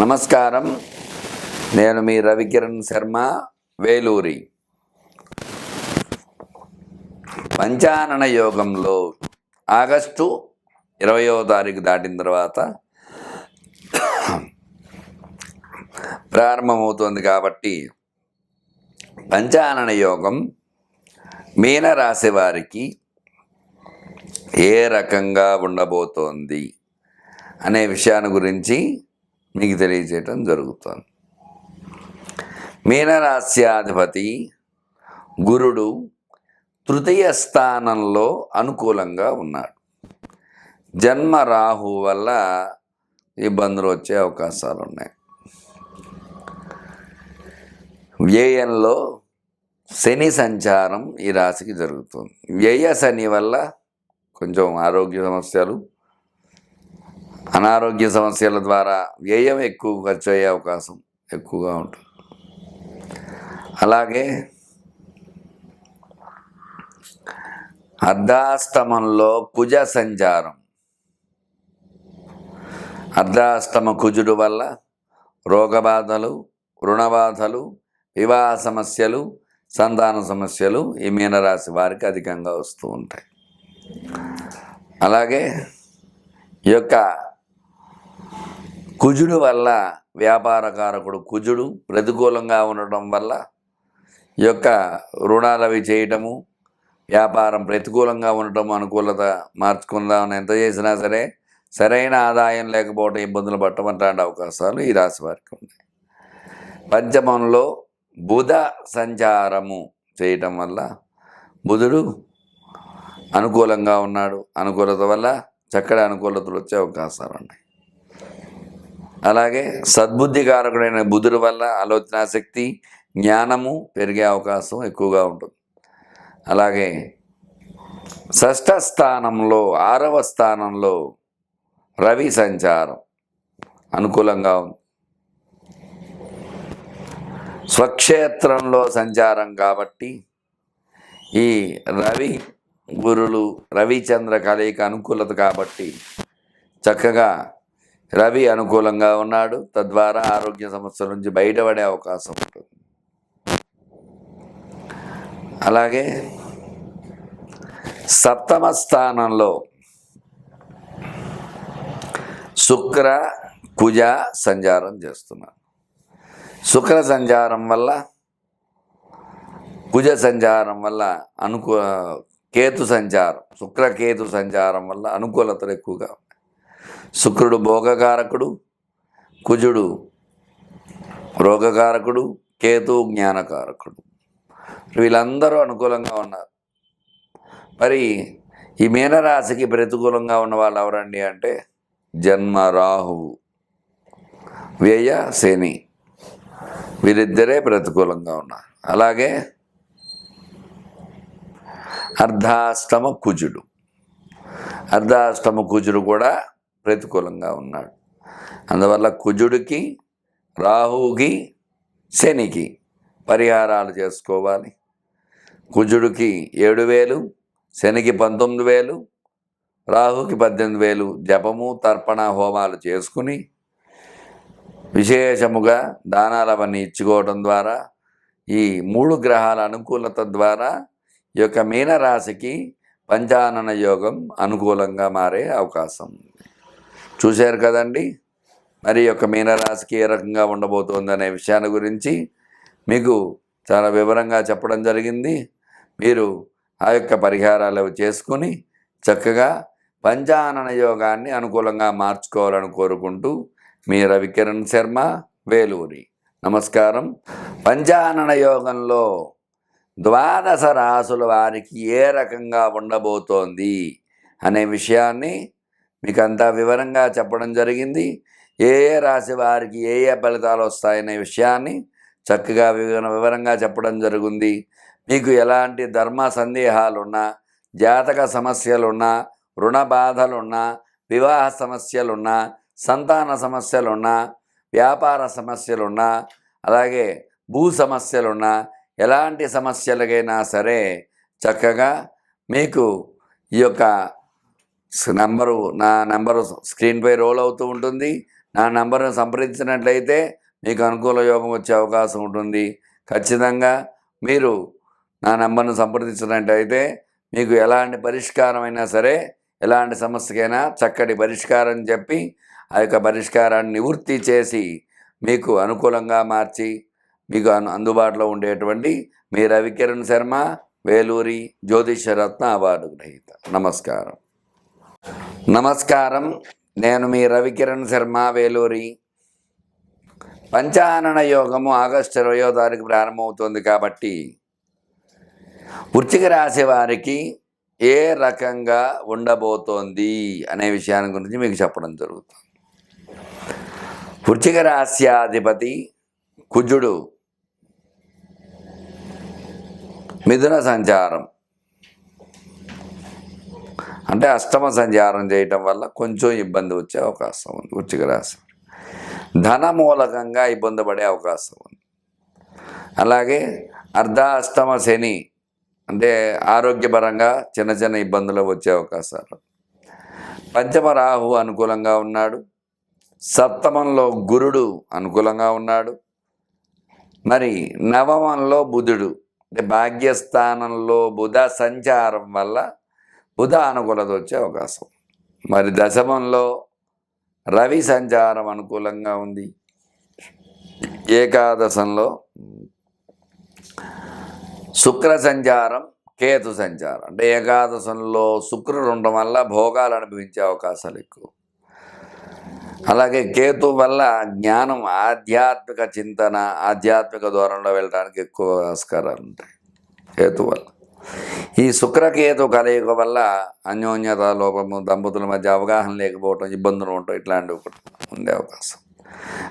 నమస్కారం. నేను మీ రవికిరణ్ శర్మ వేలూరి. పంచానన యోగంలో ఆగస్టు ఇరవయో తారీఖు దాటిన తర్వాత ప్రారంభమవుతుంది కాబట్టి పంచానన యోగం మీనరాశి వారికి ఏ రకంగా ఉండబోతోంది అనే విషయాన్ని గురించి మీకు తెలియజేయటం జరుగుతుంది. మీనరాశ్యాధిపతి గురుడు తృతీయ స్థానంలో అనుకూలంగా ఉన్నాడు. జన్మ రాహు వల్ల ఇబ్బందులు వచ్చే అవకాశాలు ఉన్నాయి వ్యయంలో శని సంచారం ఈ రాశికి జరుగుతుంది. వ్యయ శని వల్ల కొంచెం ఆరోగ్య సమస్యలు అనారోగ్య సమస్యల ద్వారా వ్యయం ఎక్కువ ఖర్చు అయ్యే అవకాశం ఎక్కువగా ఉంటుంది. అలాగే అర్ధాష్టమంలో కుజ సంచారం. అర్ధాష్టమ కుజుడు వల్ల రోగబాధలు రుణబాధలు వివాహ సమస్యలు సంతాన సమస్యలు ఈ మీనరాశి వారికి అధికంగా వస్తూ ఉంటాయి. అలాగే ఈ యొక్క కుజుడు వల్ల వ్యాపారకారకుడు కుజుడు ప్రతికూలంగా ఉండటం వల్ల ఈ యొక్క రుణాలు అవి చేయటము వ్యాపారం ప్రతికూలంగా ఉండటం అనుకూలత మార్చుకుందామని ఎంత చేసినా సరే సరైన ఆదాయం లేకపోవడం ఇబ్బందులు పట్టమంటాంటి అవకాశాలు ఈ రాశి వారికి ఉన్నాయి. పంచమంలో బుధ సంచారము చేయటం వల్ల బుధుడు అనుకూలంగా ఉన్నాడు. అనుకూలత వల్ల చక్కటి అనుకూలతలు వచ్చే అవకాశాలు ఉన్నాయి. అలాగే సద్బుద్ధికారకుడైన బుధుడు వల్ల ఆలోచనాశక్తి జ్ఞానము పెరిగే అవకాశం ఎక్కువగా ఉంటుంది. అలాగే షష్ఠ స్థానంలో ఆరవ స్థానంలో రవి సంచారం అనుకూలంగా ఉంది. స్వక్షేత్రంలో సంచారం కాబట్టి ఈ రవి గురులు రవిచంద్ర కలయిక అనుకూలత కాబట్టి చక్కగా రవి అనుకూలంగా ఉన్నాడు. తద్వారా ఆరోగ్య సమస్యల నుంచి బయటపడే అవకాశం ఉంటుంది. అలాగే సప్తమ స్థానంలో శుక్ర కుజ సంచారం చేస్తున్నారు. శుక్ర సంచారం వల్ల కుజ సంచారం వల్ల అనుకూ కేతు సంచారం శుక్ర కేతు సంచారం వల్ల అనుకూలతలు ఎక్కువగా శుక్రుడు భోగకారకుడు కుజుడు రోగకారకుడు కేతు జ్ఞానకారకుడు. వీళ్ళందరూ అనుకూలంగా ఉన్నారు. మరి ఈ మీనరాశికి ప్రతికూలంగా ఉన్న వాళ్ళు ఎవరండి అంటే జన్మ రాహువు వ్యయ శని. వీరిద్దరే ప్రతికూలంగా ఉన్నారు. అలాగే అర్ధాష్టమ కుజుడు. అర్ధాష్టమ కుజుడు కూడా ప్రతికూలంగా ఉన్నాడు. అందువల్ల కుజుడికి రాహువుకి శనికి పరిహారాలు చేసుకోవాలి. కుజుడికి ఏడు వేలు శనికి పంతొమ్మిది వేలు రాహుకి పద్దెనిమిది వేలు జపము తర్పణ హోమాలు చేసుకుని విశేషముగా దానాలు అవన్నీ ఇచ్చుకోవడం ద్వారా ఈ మూడు గ్రహాల అనుకూలత ద్వారా ఈ యొక్క మీనరాశికి పంచానన యోగం అనుకూలంగా మారే అవకాశం ఉంది. చూశారు కదండి? మరి యొక్క మీనరాశికి ఏ రకంగా ఉండబోతోంది అనే విషయాన్ని గురించి మీకు చాలా వివరంగా చెప్పడం జరిగింది. మీరు ఆ యొక్క పరిహారాలు చేసుకుని చక్కగా పంచానన యోగాన్ని అనుకూలంగా మార్చుకోవాలని కోరుకుంటూ మీ రవికిరణ్ శర్మ వేలూరి. నమస్కారం. పంచానన యోగంలో ద్వాదశ రాసుల వారికి ఏ రకంగా ఉండబోతోంది అనే విషయాన్ని మీకు అంతా వివరంగా చెప్పడం జరిగింది. ఏ ఏ రాశి వారికి ఏ ఏ ఫలితాలు వస్తాయనే విషయాన్ని చక్కగా వివర వివరంగా చెప్పడం జరిగింది. మీకు ఎలాంటి ధర్మ సందేహాలున్నా జాతక సమస్యలున్నా రుణ బాధలున్నా వివాహ సమస్యలున్నా సంతాన సమస్యలున్నా వ్యాపార సమస్యలున్నా అలాగే భూ సమస్యలున్నా ఎలాంటి సమస్యలకైనా సరే చక్కగా మీకు ఈ యొక్క నంబరు నా నెంబరు స్క్రీన్పై రోల్ అవుతూ ఉంటుంది. నా నెంబర్ను సంప్రదించినట్లయితే మీకు అనుకూల యోగం వచ్చే అవకాశం ఉంటుంది. ఖచ్చితంగా మీరు నా నెంబర్ను సంప్రదించినట్లయితే మీకు ఎలాంటి పరిష్కారం అయినా సరే ఎలాంటి సమస్యకైనా చక్కటి పరిష్కారం చెప్పి ఆ యొక్క పరిష్కారాన్ని నివృత్తి చేసి మీకు అనుకూలంగా మార్చి మీకు అను అందుబాటులో ఉండేటువంటి మీ రవికిరణ్ శర్మ వేలూరి జ్యోతిషరత్న అవార్డు గ్రహీత. నమస్కారం. నమస్కారం. నేను మీ రవికిరణ్ శర్మ వేలూరి. పంచానన యోగము ఆగస్టు ఇరవయో తారీఖు ప్రారంభమవుతుంది కాబట్టి వృచ్చిక రాశి వారికి ఏ రకంగా ఉండబోతోంది అనే విషయాన్ని గురించి మీకు చెప్పడం జరుగుతుంది. వృచ్చిక రాశ్యాధిపతి కుజుడు. మిథున సంచారం. అంటే అష్టమ సంచారం చేయటం వల్ల కొంచెం ఇబ్బంది వచ్చే అవకాశం ఉంది వృచ్చిక రాశి. ధన మూలకంగా ఇబ్బంది పడే అవకాశం ఉంది. అలాగే అర్ధాష్టమ శని అంటే ఆరోగ్యపరంగా చిన్న చిన్న ఇబ్బందులు వచ్చే అవకాశాలు పంచమ రాహు అనుకూలంగా ఉన్నాడు. సప్తమంలో గురుడు అనుకూలంగా ఉన్నాడు. మరి నవమంలో బుధుడు అంటే భాగ్యస్థానంలో బుధ సంచారం వల్ల బుధ అనుకూలత వచ్చే అవకాశం. మరి దశమంలో రవి సంచారం అనుకూలంగా ఉంది. ఏకాదశంలో శుక్ర సంచారం కేతు సంచారం. అంటే ఏకాదశంలో శుక్రుడు ఉండడం వల్ల భోగాలు అనుభవించే అవకాశాలు ఎక్కువ. అలాగే కేతు వల్ల జ్ఞానం ఆధ్యాత్మిక చింతన ఆధ్యాత్మిక దూరంలో వెళ్ళడానికి ఎక్కువ ఆస్కారాలు ఉంటాయి కేతు వల్ల. ఈ శుక్రకేతు కలయిక వల్ల అన్యోన్యత లోపము దంపతుల మధ్య అవగాహన లేకపోవటం ఇబ్బందులు ఉండటం ఇట్లాంటివి ఉండే అవకాశం.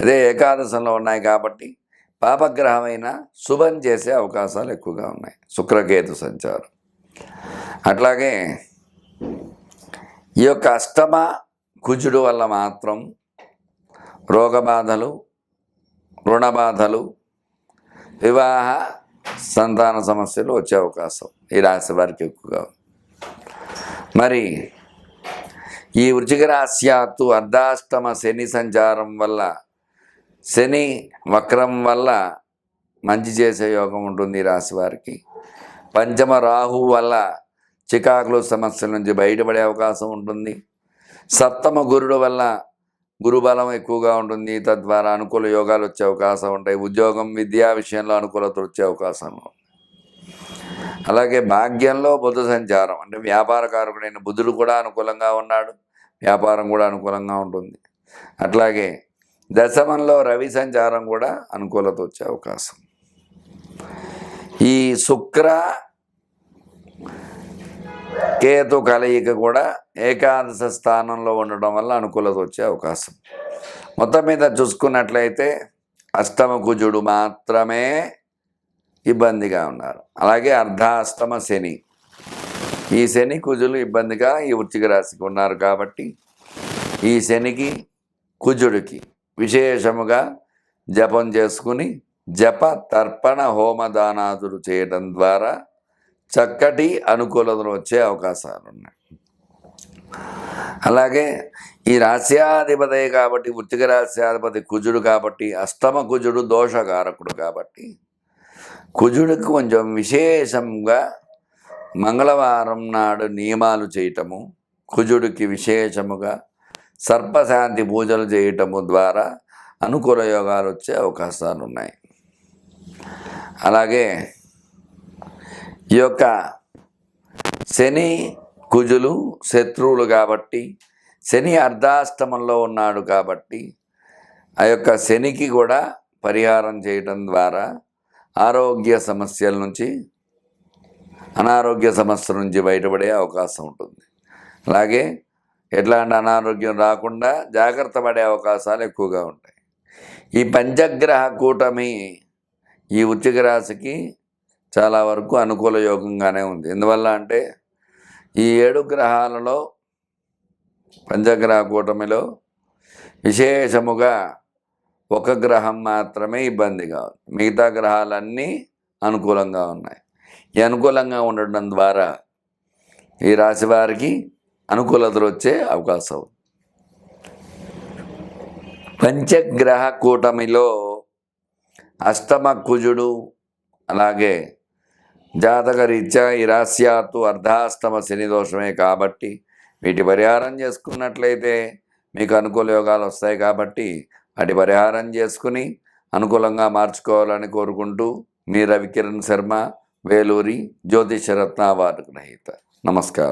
అదే ఏకాదశంలో ఉన్నాయి కాబట్టి పాపగ్రహమైన శుభం చేసే అవకాశాలు ఎక్కువగా ఉన్నాయి. శుక్రకేతు సంచారం. అట్లాగే ఈ యొక్క అష్టమ కుజుడు వల్ల మాత్రం రోగబాధలు రుణబాధలు వివాహ సంతాన సమస్యలు వచ్చే అవకాశం ఈ రాశి వారికి ఎక్కువగా. మరి ఈ వృచిక రాశ్యాత్తు అర్ధాష్టమ శని సంచారం వల్ల శని వక్రం వల్ల మంచి చేసే యోగం ఉంటుంది ఈ రాశి వారికి. పంచమ రాహు వల్ల చికాకులు సమస్యల నుంచి బయటపడే అవకాశం ఉంటుంది. సప్తమ గురుడు వల్ల గురుబలం ఎక్కువగా ఉంటుంది. తద్వారా అనుకూల యోగాలు వచ్చే అవకాశం ఉంటాయి. ఉద్యోగం విద్యా విషయంలో అనుకూలత వచ్చే అవకాశం. అలాగే భాగ్యంలో బుద్ధ సంచారం. అంటే వ్యాపారకారకుడైన బుద్ధుడు కూడా అనుకూలంగా ఉన్నాడు. వ్యాపారం కూడా అనుకూలంగా ఉంటుంది. అట్లాగే దశమంలో రవి సంచారం కూడా అనుకూలత వచ్చే అవకాశం. ఈ శుక్ర కేతు కలయిక కూడా ఏకాదశ స్థానంలో ఉండడం వల్ల అనుకూలత వచ్చే అవకాశం. మొత్తం మీద చూసుకున్నట్లయితే అష్టమ కుజుడు మాత్రమే ఇబ్బందిగా ఉన్నారు. అలాగే అర్ధాష్టమ శని. ఈ శని కుజులు ఇబ్బందిగా ఈ వృత్తిక రాశికి ఉన్నారు కాబట్టి ఈ శనికి కుజుడికి విశేషముగా జపం చేసుకుని జప తర్పణ హోమదానాదులు చేయడం ద్వారా చక్కటి అనుకూలతలు వచ్చే అవకాశాలు ఉన్నాయి అలాగే ఈ రాశ్యాధిపతి కాబట్టి వృత్తిక రాశ్యాధిపతి కుజుడు కాబట్టి అష్టమ కుజుడు దోషకారకుడు కాబట్టి కుజుడికి కొంచెం విశేషంగా మంగళవారం నాడు నియమాలు చేయటము కుజుడికి విశేషముగా సర్పశాంతి పూజలు చేయటము ద్వారా అనుకూల యోగాలు వచ్చే అవకాశాలు ఉన్నాయి అలాగే ఈ యొక్క శని కుజులు శత్రువులు కాబట్టి శని అర్ధాష్టమంలో ఉన్నాడు కాబట్టి ఆ యొక్క శనికి కూడా పరిహారం చేయటం ద్వారా ఆరోగ్య సమస్యల నుంచి అనారోగ్య సమస్యల నుంచి బయటపడే అవకాశం ఉంటుంది. అలాగే ఎట్లాంటి అనారోగ్యం రాకుండా జాగ్రత్త పడే అవకాశాలు ఎక్కువగా ఉంటాయి. ఈ పంచగ్రహ కూటమి ఈ ఉచ్చిక రాశికి చాలా వరకు అనుకూల యోగంగానే ఉంది. ఎందువల్ల అంటే ఈ ఏడు గ్రహాలలో పంచగ్రహ కూటమిలో విశేషముగా ఒక గ్రహం మాత్రమే ఇబ్బందిగా ఉంది మిగతా గ్రహాలన్నీ అనుకూలంగా ఉన్నాయి. ఈ అనుకూలంగా ఉండడం ద్వారా ఈ రాశి వారికి అనుకూలతలు వచ్చే అవకాశం పంచగ్రహ కూటమిలో అష్టమ కుజుడు అలాగే జాతకరీత్యా ఈ రాశ్యాత్తు అర్ధాష్టమ శని దోషమే కాబట్టి వీటి పరిహారం చేసుకున్నట్లయితే మీకు అనుకూల యోగాలు వస్తాయి కాబట్టి వాటి పరిహారం చేసుకుని అనుకూలంగా మార్చుకోవాలని కోరుకుంటూ మీ రవికిరణ్ శర్మ వేలూరి జ్యోతిషరత్న అవార్డు గ్రహీత నమస్కారం.